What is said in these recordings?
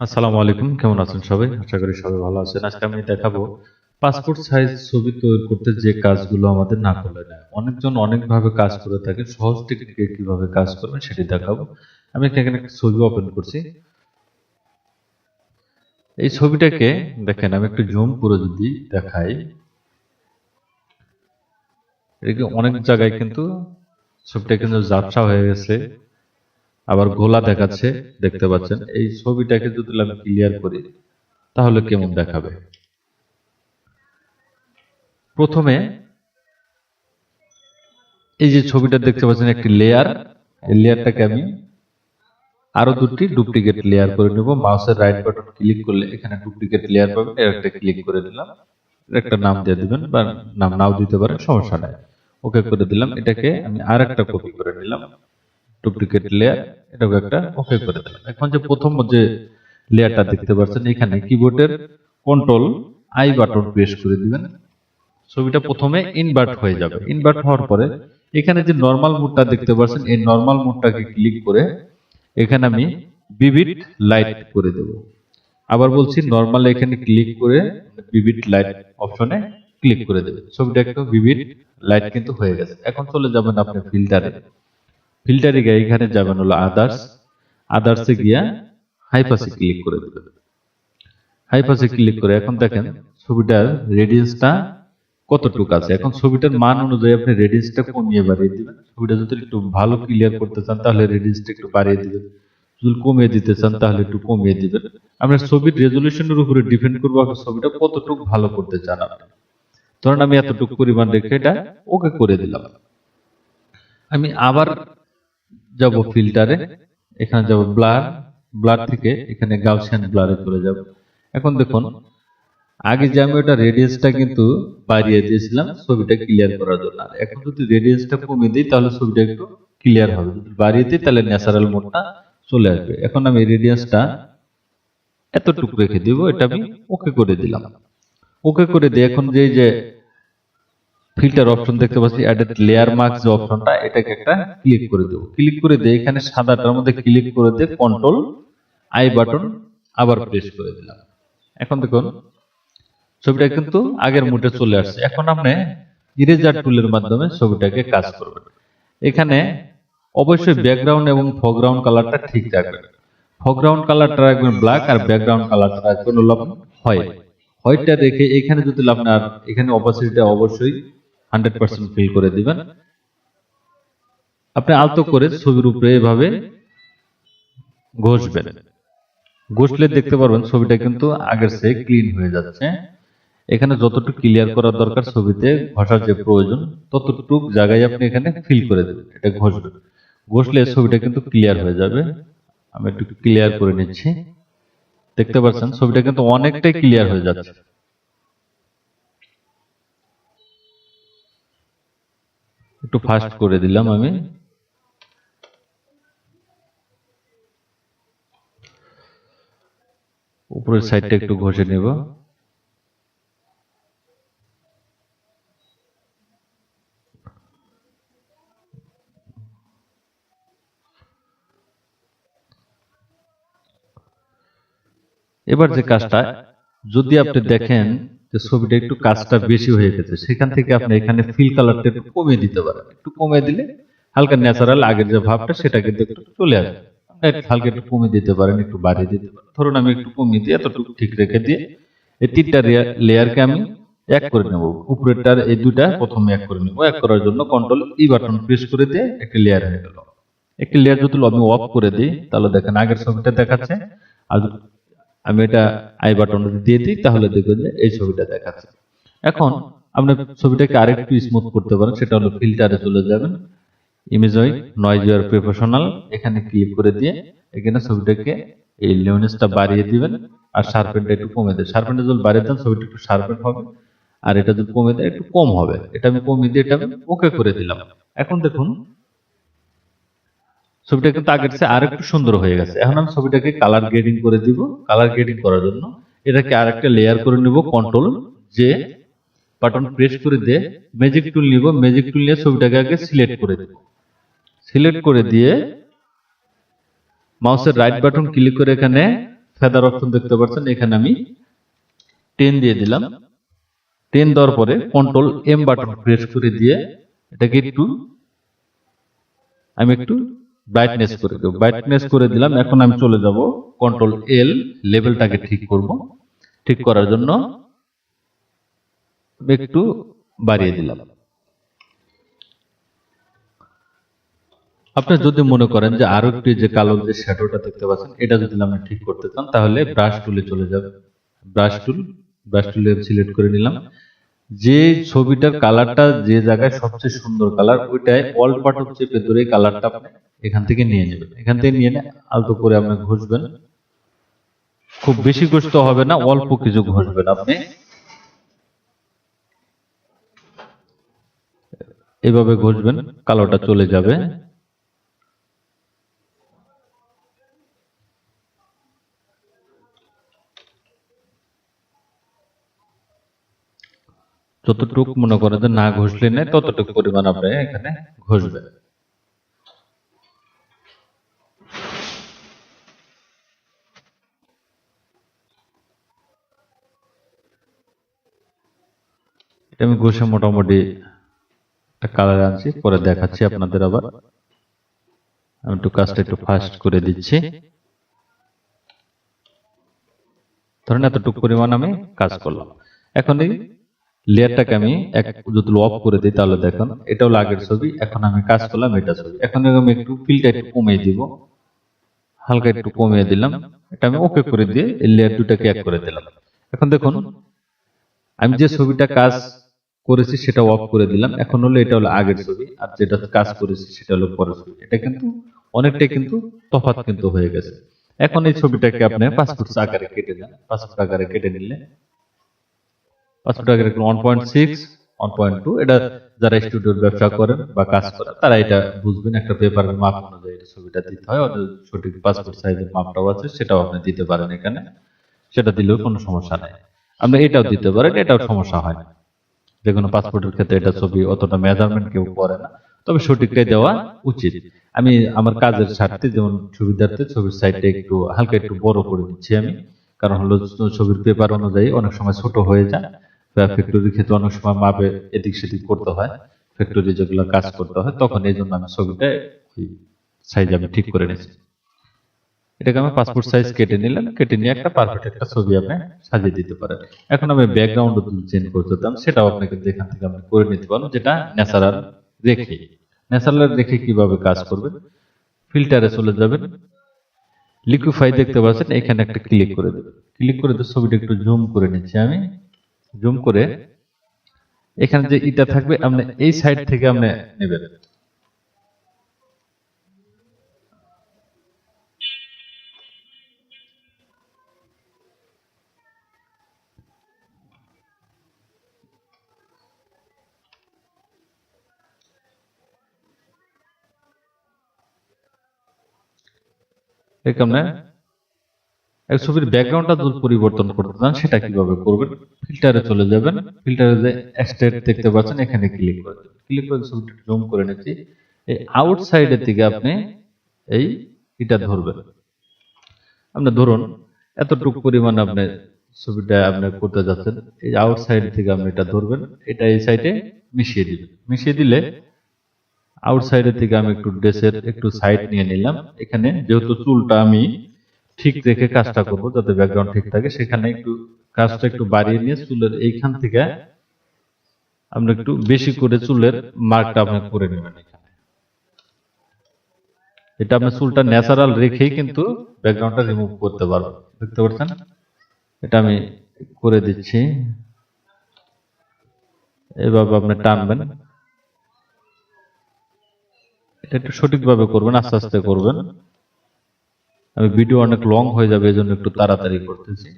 আসসালামু আলাইকুম কেমন আছেন সবাই? আশা করি সবাই ভালো আছেন। আজকে আমি দেখাবো পাসপোর্ট সাইজ ছবি তৈরি করতে যে কাজগুলো আমাদের না করলে না। অনেকজন অনেকভাবে কাজ করে থাকে সহজ টেকনিকে কীভাবে কাজ করবেন সেটি দেখাবো। আমি এখানে ছবি ওপেন করছি। এই ছবিটাকে দেখেন আমি একটু জুম করে যদি দেখাই। এদিকে অনেক জায়গায় কিন্তু ছবিটা কিন্তু ঝাপসা হয়ে গেছে। আবার গোলা দেখাচ্ছে দেখতে পাচ্ছেন। এই ছবিটাকে যদি আমি ক্লিয়ার করি তাহলে কেমন দেখাবে? প্রথমে এই যে ছবিটা দেখতে পাচ্ছেন একটি লেয়ার এই লেয়ারটাকে আমি আরও দুটি ডুপ্লিকেট লেয়ার করে নেব। মাউসের রাইট বাটন ক্লিক করলে এখানে ডুপ্লিকেট লেয়ার পাবেন। এর একটা ক্লিক করে দিলাম। একটা নাম দিয়ে দিবেন বা নাম নাও দিতে পারেন সমস্যা নাই। ওকে করে দিলাম। এটাকে আমি আর একটা কপি করে নিলাম। ডুপ্লিকেট লেয়ার এটাকে একটা ওকে করে দিলাম। এখন যে প্রথম যে লেয়ারটা দেখতে পাচ্ছেন, এখানে কিবোর্ডের কন্ট্রোল আই বাটন প্রেস করে দিবেন। ছবিটা প্রথমে ইনভার্ট হয়ে যাবে। ইনভার্ট হওয়ার পরে এখানে যে নরমাল মোডটা দেখতে পাচ্ছেন, এই নরমাল মোডটাকে ক্লিক করে এখানে আমি বিবিড লাইট করে দেব। আবার বলছি নরমাল এখানে ক্লিক করে বিবিড লাইট অপশনে ক্লিক করে দেবেন। ছবিটা একটু বিবিড লাইট কিন্তু হয়ে গেছে। এখন চলে যাবেন আপনি ফিল্টারে ফিল্টারে গিয়ে এখানে যাবেন হলো আদার্স আদার্সে গিয়া হাইপাসে ক্লিক করে দেবেন। হাইপাসে ক্লিক করে এখন দেখেন ছবিটার রেডিয়াসটা কতটুকু আছে। এখন ছবিটার মান অনুযায়ী আপনি রেডিয়াসটা কমিয়ে বাড়িয়ে দিবেন। ছবিটা যদি একটু ভালো ক্লিয়ার করতে চান, তাহলে রেডিয়াসটা একটু বাড়িয়ে দিবেন। যদি কমিয়ে দিতে চান, তাহলে একটু কমিয়ে দিবেন। আপনার ছবির রেজলিউশনের উপরে ডিপেন্ড করব আপনি ছবিটা কতটুকু ভালো করতে চান আপনি। ধরেন আমি এতটুকু পরিমাণ রেখে এটা ওকে করে দিলাম। আমি আবার যাব ফিল্টারে এখানে যাব ব্লার ব্লার থেকে এখানে গাউসিয়ান ব্লারে চলে যাব। এখন দেখুন আগে যে আমি ওটা রেডিয়াসটা কিন্তু বাড়িয়ে দিয়েছিলাম ছবিটা ক্লিয়ার করার জন্য। আর এখন যদি রেডিয়াসটা কমিয়ে দিই তাহলে ছবিটা একটু ক্লিয়ার হবে। যদি বাড়িয়ে দিই তাহলে ন্যাচারাল মোডটা চলে আসবে। এখন আমি রেডিয়াসটা এতটুকু রেখে দিব এটা আমি ওকে করে দিলাম। ওকে করে দিই এখন যে যে ফিল্টার অপশন দেখতে পাচ্ছি অ্যাডেড লেয়ার মার্কস যে অপশনটা এটাকে একটা ক্লিক করে দেবো। ক্লিক করে দিয়ে এখানে সাদাটার মধ্যে ক্লিক করে দিয়ে কন্ট্রোল আই বাটন আবার প্রেস করে দিলাম। এখন দেখুন, ছবিটা কিন্তু আগের মুডে চলে আসছে। এখন আপনি ইরেজার টুলের মাধ্যমে ছবিটাকে কাজ করবেন। এখানে অবশ্যই ব্যাকগ্রাউন্ড এবং ফোরগ্রাউন্ড কালারটা ঠিক রাখবেন ফোরগ্রাউন্ড কালারটা রাখবেন ব্ল্যাক আর ব্যাকগ্রাউন্ড কালারটা রাখবেন হোয়াইট হোয়াইটটা রেখে এখানে যদি আপনার এখানে অপাসিটিটা অবশ্যই হান্ড্রেড পার্সেন্ট ফিল করে দিবেন। আপনি আলতো করে ছবির উপরে এভাবে ঘষবেন। ঘষলে দেখতে পারবেন ছবিটা কিন্তু আগের চেয়ে ক্লিন হয়ে যাচ্ছে। এখানে যতটুকু ক্লিয়ার করার দরকার ছবিতে ঘষার যে প্রয়োজন, ততটুকু জায়গায় আপনি এখানে ফিল করে দেবেন, এটা ঘষবেন। ঘষলে ছবিটা কিন্তু ক্লিয়ার হয়ে যাবে। আমি একটু ক্লিয়ার করে নিচ্ছি। দেখতে পাচ্ছেন, ছবিটা কিন্তু অনেকটাই ক্লিয়ার হয়ে যাচ্ছে। একটু ফাস্ট করে দিলাম আমি। উপরের সাইডটা একটু ঘষে নেব। এবার যে কাজটা যদি আপনি দেখেন যে ছবিটা একটু কাজটা বেশি হয়ে গেছে, সেখান থেকে আপনি এখানে ফিল কালারটা একটু কমিয়ে দিতে পারেন। একটু কমিয়ে দিলে হালকা ন্যাচারাল আগের যে ভাবটা, সেটা কিন্তু একটু চলে আসবে। হালকা একটু কমিয়ে দিতে পারেন, একটু বাড়িয়ে দিতে পারেন। ধরুন আমি একটু কমিয়ে দিয়ে এতটুকু ঠিক রেখে দিয়ে এই তিনটা লেয়ারকে আমি এক করে নেব। উপরেরটার এই দুটা প্রথমে এক করে নেব। এক করার জন্য কন্ট্রোল ই বাটন প্রেস করে দিয়ে একটা লেয়ার হয়ে গেল। একটি লেয়ার যদি আমি অফ করে দিই, তাহলে দেখেন আগের ছবিটা দেখাচ্ছে। আর আমি এটা আই বাটন দিয়ে দিই, তাহলে দেখবেন যে এই ছবিটা দেখাচ্ছে। এখন আপনি ছবিটাকে আরেকটু স্মুথ করতে পারেন, সেটা হলো ফিল্টারে চলে যাবেন। ইমেজয় নয়েজ ইয়ার প্রফেশনাল এখানে ক্লিক করে দিয়ে এখানে ছবিটাকে এই লিওনেসটা বাড়িয়ে দিবেন। আর শার্পেনটা একটু কমে দেয় শার্পেনটা যদি বাড়িয়ে দেন, ছবিটা একটু শার্পেন হবে। আর এটা যদি কমে দেয় একটু কম হবে। এটা আমি কমিয়ে দিয়ে এটা আমি ওকে করে দিলাম। এখন দেখুন ছবিটা কিন্তু আগের চেয়ে আরেকটু সুন্দর হয়ে গেছে। এখন আমি ছবিটাকে কালার গ্রেডিং করে দিব। কালার গ্রেডিং করার জন্য এটাকে আরেকটা লেয়ার করে নিব কন্ট্রোল যে বাটন প্রেস করে দিয়ে ম্যাজিক টুল নিব। ম্যাজিক টুল নিয়ে ছবিটাকে আগে সিলেক্ট করে দেব। সিলেক্ট করে দিয়ে মাউসের রাইট বাটন ক্লিক করে এখানে ফেদার অপশন দেখতে পাচ্ছেন। এখানে আমি টেন দিয়ে দিলাম। টেন দেওয়ার পরে কন্ট্রোল এম বাটন প্রেস করে দিয়ে এটাকে একটু, আমি একটু ব্রাইটনেস করে দেবো ব্রাইটনেস করে দিলাম, এখন আমি চলে যাব কন্ট্রোল এল লেভেলটাকে ঠিক করব। ঠিক করার জন্য একটু বাড়িয়ে দিলাম। আপনি যদি মনে করেন যে আরও একটু যে কালো যে শ্যাডোটা দেখতে পাচ্ছেন, এটা যদি আপনি ঠিক করতে চান, তাহলে ব্রাশ টুলে চলে যাবেন। ব্রাশ টুল ব্রাশ টুলে সিলেক্ট করে নিলাম। যে ছবিটার কালারটা যে জায়গায় সবচেয়ে সুন্দর কালার ওইটাই অল্ট বাটন চেপে ধরে কালারটা আপনি এখান থেকে নিয়ে নেবেন। এখান থেকে নিয়ে আলতো করে আপনি ঘষবেন। খুব বেশি ঘষতে হবে না, অল্প কিছু ঘষবেন আপনি। এভাবে ঘষবেন, কালোটা চলে যাবে। যতটুক মনে করেন যে না ঘষলে নেই, ততটুকু পরিমাণ আপনি এখানে ঘষবেন। আমি ঘষে মোটামুটি একটা কালার আনছি, পরে দেখাচ্ছি আপনাদের আবার। আমি একটু কাজটা একটু ফাস্ট করে দিচ্ছি। ধরেন এতটুকু পরিমাণ আমি কাজ করলাম। এখন এই লেয়ারটাকে আমি এক যদি অফ করে দিই তাহলে দেখুন এটা হলো আগের ছবি। এখন আমি কাজ করলাম এটা ছবি। এখন আমি একটু ফিলটা একটু কমিয়ে দিব। হালকা একটু কমিয়ে দিলাম। এটা আমি ওকে করে দিয়ে এই লেয়ার দুটাকে এক করে দিলাম। এখন দেখুন আমি যে ছবিটা কাজ করেছি সেটা অফ করে দিলাম। এখন হলো এটা হলো আগের ছবি। আর যেটা কাজ করেছি সেটা হলো পরের ছবি। এটা কিন্তু অনেকটাই কিন্তু তফাৎ কিন্তু হয়ে গেছে। এখন এই ছবিটাকে আপনি পাসপোর্ট আকারে কেটে দেন পাসপোর্ট আকারে কেটে নিলে পাসপোর্টের ক্ষেত্রে এটা ছবি অতটা মেজারমেন্ট কেউ করে না, তবে সঠিকটাই দেওয়া উচিত। আমি আমার কাজের স্বার্থে যেমন সুবিধার্থে ছবির সাইডটা একটু, হালকা একটু বড় করে দিচ্ছি আমি, কারণ হলো ছবির পেপার অনুযায়ী অনেক সময় ছোট হয়ে যায় ফ্যাক্টরির ক্ষেত্রে অনেক সময় মাপে এদিক সেদিক করতে হয় ফ্যাক্টরি যেগুলো কাজ করতে হয় তখন এই জন্য আমি ছবিটা সাইজ আমি ঠিক করে নিয়েছি। এটাকে আমি পাসপোর্ট সাইজ কেটে নিলাম কেটে নিয়ে একটা পারফেক্ট একটা ছবি আপনি সাজিয়ে দিতে পারেন। এখন আমি ব্যাকগ্রাউন্ড চেঞ্জ করতে চান সেটাও আপনাকে এখান থেকে আপনি করে নিতে পারেন যেটা ন্যাচারাল রেখে। ন্যাচারাল রেখে কীভাবে কাজ করবেন? ফিল্টারে চলে যাবেন। লিকুইফাই দেখতে পাচ্ছেন এখানে একটা ক্লিক করে দেবেন। ক্লিক করে দিয়ে ছবিটা একটু জুম করে নিচ্ছি আমি। জুম করে এখানে যে ইটা থাকবে আপনি এই সাইড থেকে আপনি নেবেন। এখানে এক ছবির ব্যাকগ্রাউন্ডটা যদি পরিবর্তন করতে চান, সেটা কীভাবে করবেন? ফিল্টারে চলে যাবেন। ফিল্টারে যে এক্সট্রেট দেখতে পাচ্ছেন, এখানে ক্লিক করে ক্লিক করে ছবিটা জুম করে নিচ্ছি, এই আউটসাইডের দিকে আপনি এই এটা ধরবেন। আপনি ধরুন, এতটুকু পরিমাণ আপনি ছবিটা আপনি করতে যাচ্ছেন, এই আউটসাইড থেকে আপনি এটা ধরবেন, এটা এই সাইডে মিশিয়ে দিবেন। মিশিয়ে দিলে আউটসাইডের থেকে আমি একটু ড্রেসের একটু সাইড নিয়ে নিলাম। এখানে যেহেতু চুলটা আমি ঠিক রেখে কাজটা করব যাতে ব্যাকগ্রাউন্ড ঠিক থাকে। সেখানে একটু কাজটা একটু বাড়িয়ে নিয়ে চুলের এইখান থেকে আপনি একটু বেশি করে চুলের মার্কটা আপনি করে নেবেন এখানে। এটা আপনি চুলটা ন্যাচারাল রেখেই কিন্তু ব্যাকগ্রাউন্ডটা রিমুভ করতে পারবেন দেখতে পাচ্ছেন? এটা আমি করে দিচ্ছি। এভাবে আপনি টানবেন। এটা একটু সঠিকভাবে করবেন আস্তে আস্তে করবেন। আমি ভিডিও অনেক লং হয়ে যাবে, এজন্য একটু তাড়াতাড়ি করতেছি।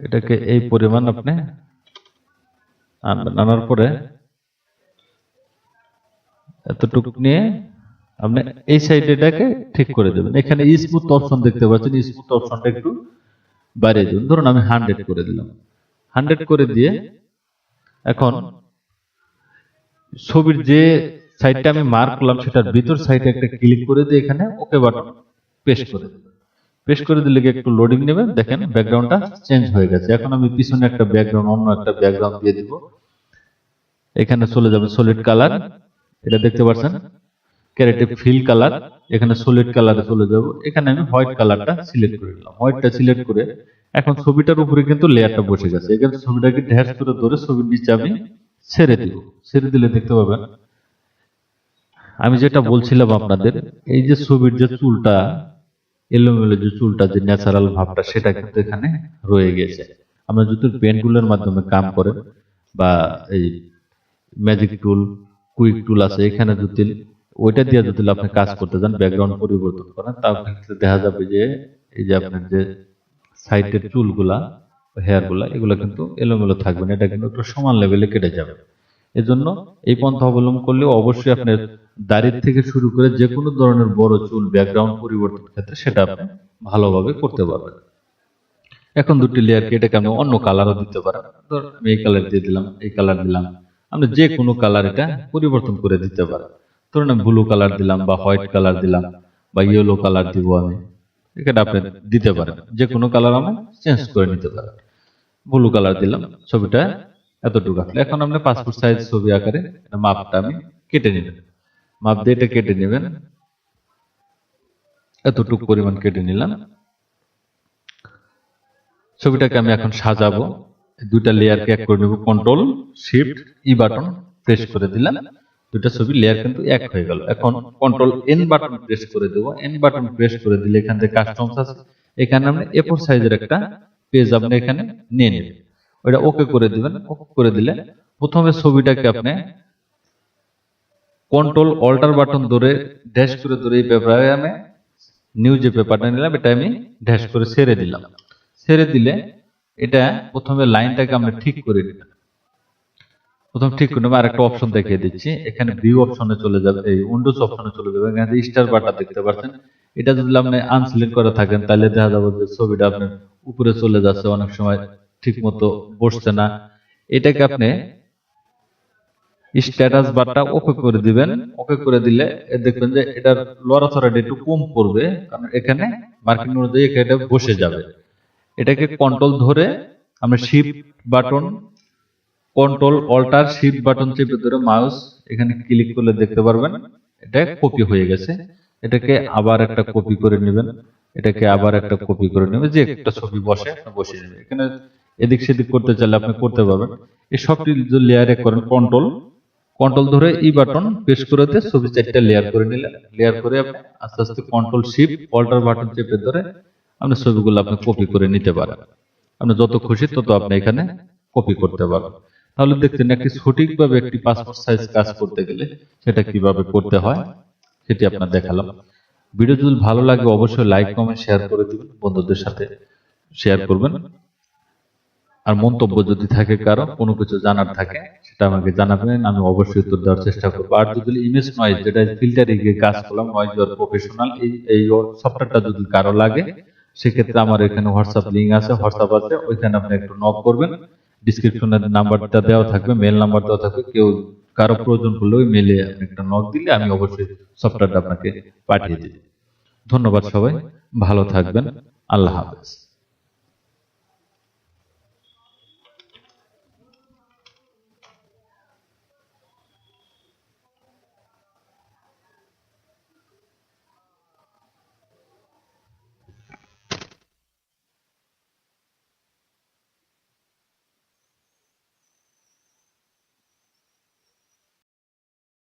এটাকে এই পরিমাণ আপনি আনবেন। আনার পরে এতটুকু নিয়ে আপনি এই সাইডে এটাকে ঠিক করে দেবেন। এখানে স্মুথ অপশন দেখতে পাচ্ছেন স্মুথ অপশনটা একটু বাড়িয়ে দেবেন ধরুন আমি হান্ড্রেড করে দিলাম। হান্ড্রেড করে দিয়ে এখন ছবির যে সাইডটা আমি মার্ক করলাম, সেটার ভিতর সাইডে একটা ক্লিক করে দিয়ে এখানে ওকে বাটন পেস্ট করে দেবেন পেস্ট করে দিলে একটু লোডিং নেবে? দেখেন ব্যাকগ্রাউন্ডটা চেঞ্জ হয়ে গেছে। এখন আমি পিছনে একটা ব্যাকগ্রাউন্ড অন্য একটা ব্যাকগ্রাউন্ড দিয়ে দিব। এখানে চলে যাবে সলিড কালার এটা দেখতে পাচ্ছেন? ক্যারেটিভ ফিল কালার এখানে সলিড কালারে চলে যাব। এখানে আমি হোয়াইট কালারটা সিলেক্ট করে নিলাম হোয়াইটটা সিলেক্ট করে এখন ছবিটার উপরে কিন্তু লেয়ারটা বসে গেছে। এখানে ছবিটাকে ঢ্যাস করে ধরে ছবির নিচে আমি ছেড়ে দিব। ছেড়ে দিলে দেখতে পাবেন আমি যেটা বলছিলাম আপনাদের এই যে ছবির যে চুলটা এলোমেলো যে চুলটা যে ন্যাচারাল ভাবটা সেটা কিন্তু এখানে রয়ে গেছে। আমরা যদি পেন টুলের মাধ্যমে কাম করেন বা এই ম্যাজিক টুল কুইক টুল আছে এখানে যদি ওইটা দিয়ে যদি আপনি কাজ করতে যান ব্যাকগ্রাউন্ড পরিবর্তন করেন তাহলে দেখা যাবে যে এই যে আপনার যে সাইডের চুলগুলা হেয়ারগুলা এগুলো কিন্তু এলোমেলো থাকবে না এটা কিন্তু একটু সমান লেভেলে কেটে যাবে। এজন্য এই পন্থা অবলম্বন করলে অবশ্যই আপনার দাড়ির থেকে শুরু করে যে কোনো ধরনের বড় চুল ব্যাকগ্রাউন্ড পরিবর্তন ক্ষেত্রে সেটা আপনি ভালোভাবে করতে পারবেন। এখন দুটি লেয়ার কেটে আপনি অন্য কালারও দিতে পারেন। ধরুন আমি এই কালার দিয়ে দিলাম, এই কালার দিলাম। আপনি যে কোনো কালার এটা পরিবর্তন করে দিতে পারেন। ধরুন আমি ব্লু কালার দিলাম বা হোয়াইট কালার দিলাম বা ইয়েলো কালার দিব আমি। এখানে আপনি দিতে পারেন। যে কোনো কালার আমি চেঞ্জ করে নিতে পারেন। ব্লু কালার দিলাম, ছবিটা এতটুকু আসলে এখন আপনি পাসপোর্ট সাইজ ছবি আকারে মাপটা আমি কেটে নেবেন। মাপ দিয়ে এটা কেটে নেবেন। এতটুকু পরিমাণ কেটে নিলাম। ছবিটাকে আমি এখন সাজাবো। দুইটা লেয়ারকে এক করে নেব। Control shift E button press করে দিলাম। দুইটা ছবি লেয়ার কিন্তু এক হয়ে গেল। এখন কন্ট্রোল এন বাটন প্রেস করে দেবো। এন বাটন প্রেস করে দিলে এখান থেকে কাস্টমস আছে। এখানে আপনি এফোর সাইজের একটা পেজ আপনি এখানে নিয়ে নেবেন। ওটা ওকে করে দিবেন। ওকে করে দিলে প্রথমে ছবিটাকে আপনি কন্ট্রোল অল্টার বাটন ধরে ড্যাশ করে ধরে এই পেপারে আমি নিউ যে পেপারটা নিলাম, এটা আমি ড্যাশ করে ছেড়ে দিলাম। ছেড়ে দিলে এটা প্রথমে লাইনটাকে আমরা ঠিক করে দিলাম প্রথম ঠিক করে নেব, আরেকটা অপশন দেখিয়ে দিচ্ছি। এখানে ভিউ অপশনে চলে যাবে, এই উইন্ডোজ অপশনে চলে যাবে। এখানে স্টার বাটন দেখতে পাচ্ছেন, এটা যদি আপনি আনসিলেক্ট করে থাকেন, তাহলে দেখা যাবে যে ছবিটা আপনার উপরে চলে যাচ্ছে অনেক সময়। ঠিক মতো বসছে না, এটাকে আপনি স্ট্যাটাস বারটা ওকে করে দিবেন। ওকে করে দিলে দেখবেন যে এটার লড়াচড়াটা একটু কম পড়বে, কারণ এখানে মার্কিং অনুযায়ী এটা বসে যাবে। এটাকে কন্ট্রোল ধরে আমরা shift button control alt shift button চেপে ধরে মাউস এখানে ক্লিক করলে দেখতে পারবেন, এটা কপি হয়ে গেছে। এটাকে আবার একটা কপি করে নেবেন, এটাকে আবার একটা কপি করে নেবেন, যে একটা ছবি বসে বসে নেবেন এখানে এদিক সেদিক করতে চাইলে আপনি করতে পারবেন। এই সবটি যদি লেয়ারে করেন কন্ট্রোল কন্ট্রোল ধরে ই বাটন প্রেস দিয়ে ছবি চারটা লেয়ার করে নিলেন। লেয়ার করে আপনি আস্তে আস্তে কন্ট্রোল শিফট অল্টার বাটন চেপে ধরে আপনি ছবিগুলো আপনি কপি করে নিতে পারেন। আপনি যত খুশি তত আপনি এখানে কপি করতে পারেন। তাহলে দেখছেন একটি সঠিকভাবে একটি পাসপোর্ট সাইজ কাজ করতে গেলে সেটা কীভাবে করতে হয় সেটি আপনার দেখালাম। ভিডিও যদি ভালো লাগে অবশ্যই লাইক কমেন্ট শেয়ার করে দিবেন। বন্ধুদের সাথে শেয়ার করবেন। আর মন্তব্য যদি থাকে কারও, কোনো কিছু জানার থাকে, সেটা আমাকে জানাবেন, আমি অবশ্যই উত্তর দেওয়ার চেষ্টা করব। আর যদি ইমেজ নয়েজ যেটা ফিল্টারিং এর কাজ করলাম নয়েজ আর প্রফেশনাল এই এই সফটওয়্যারটা যদি কারও লাগে, সেক্ষেত্রে আমার এখানে হোয়াটসঅ্যাপ লিংক আছে হোয়াটসঅ্যাপ আছে, ওইখানে আপনি একটু নক করবেন। ডিসক্রিপশনের নাম্বারটা দেওয়া থাকবে মেল নাম্বার দেওয়া থাকবে, কেউ কারও প্রয়োজন পড়লে ওই মেলে আপনি একটা নক দিলে আমি অবশ্যই সফটওয়্যারটা আপনাকে পাঠিয়ে দিই ধন্যবাদ সবাই, ভালো থাকবেন, আল্লাহ হাফেজ।